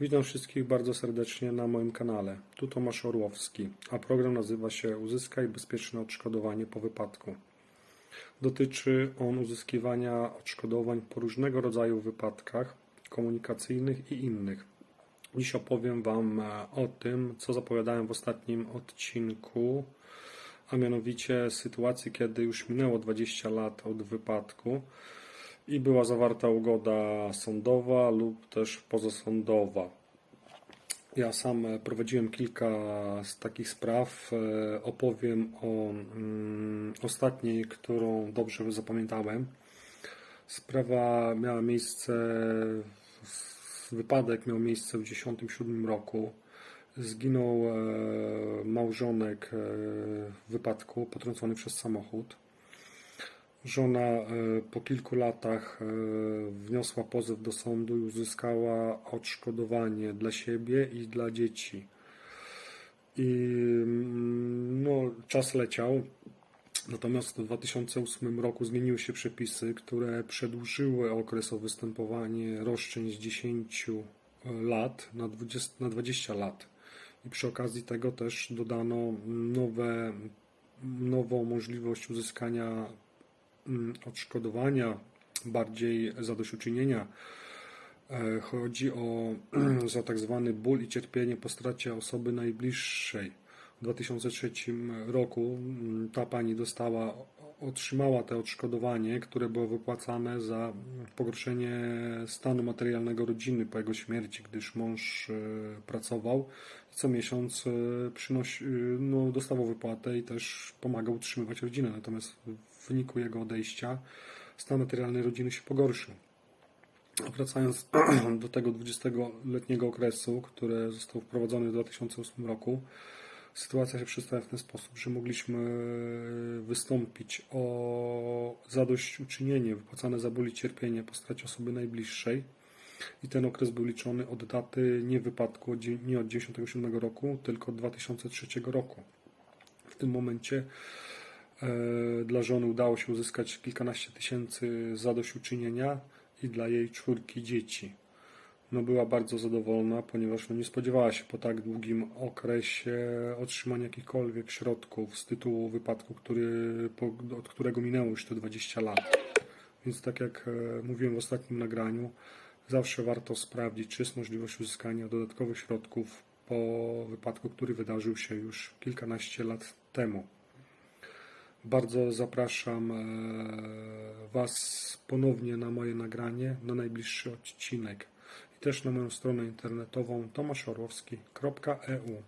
Witam wszystkich bardzo serdecznie na moim kanale. Tu Tomasz Orłowski, a program nazywa się Uzyskaj bezpieczne odszkodowanie po wypadku. Dotyczy on uzyskiwania odszkodowań po różnego rodzaju wypadkach komunikacyjnych i innych. Dziś opowiem Wam e, o tym, co zapowiadałem w ostatnim odcinku, a mianowicie sytuacji, kiedy już minęło 20 lat od wypadku i była zawarta ugoda sądowa lub też pozasądowa. Ja sam e, prowadziłem kilka z takich spraw. E, Opowiem o mm, ostatniej, którą dobrze zapamiętałem. Sprawa miała miejsce, wypadek miał miejsce w 1997 roku. Zginął e, małżonek w wypadku potrącony przez samochód. Żona e, po kilku latach e, wniosła pozew do sądu i uzyskała odszkodowanie dla siebie i dla dzieci. I mm, no, czas leciał. Natomiast w 2008 roku zmieniły się przepisy, które przedłużyły okres o występowanie roszczeń z 10 lat na 20, na 20 lat. I przy okazji tego też dodano nowe, nową możliwość uzyskania odszkodowania, bardziej zadośćuczynienia. E, Chodzi o za tak zwany ból i cierpienie po stracie osoby najbliższej. W 2003 roku mm, ta pani dostała, otrzymała te odszkodowanie, które było wypłacane za pogorszenie stanu materialnego rodziny po jego śmierci, gdyż mąż e, pracował. Co miesiąc e, przynosi, e, no, dostawał wypłatę i też pomagał utrzymywać rodzinę. Natomiast w wyniku jego odejścia stan materialny rodziny się pogorszył. Wracając do tego 20-letniego okresu, który został wprowadzony w 2008 roku, sytuacja się przedstawia w ten sposób, że mogliśmy wystąpić o zadośćuczynienie wypłacane za ból i cierpienie po osoby najbliższej. I ten okres był liczony od daty nie wypadku, nie od 1997 roku, tylko od 2003 roku. W tym momencie e, dla żony udało się uzyskać kilkanaście tysięcy zadośćuczynienia i dla jej czwórki dzieci. No była bardzo zadowolona, ponieważ no nie spodziewała się po tak długim okresie otrzymania jakichkolwiek środków z tytułu wypadku, który, po, od którego minęło już te 20 lat. Więc tak jak e, mówiłem w ostatnim nagraniu, zawsze warto sprawdzić, czy jest możliwość uzyskania dodatkowych środków po wypadku, który wydarzył się już kilkanaście lat temu. Bardzo zapraszam e, Was ponownie na moje nagranie, na najbliższy odcinek i też na moją stronę internetową tomaszorłowski.eu.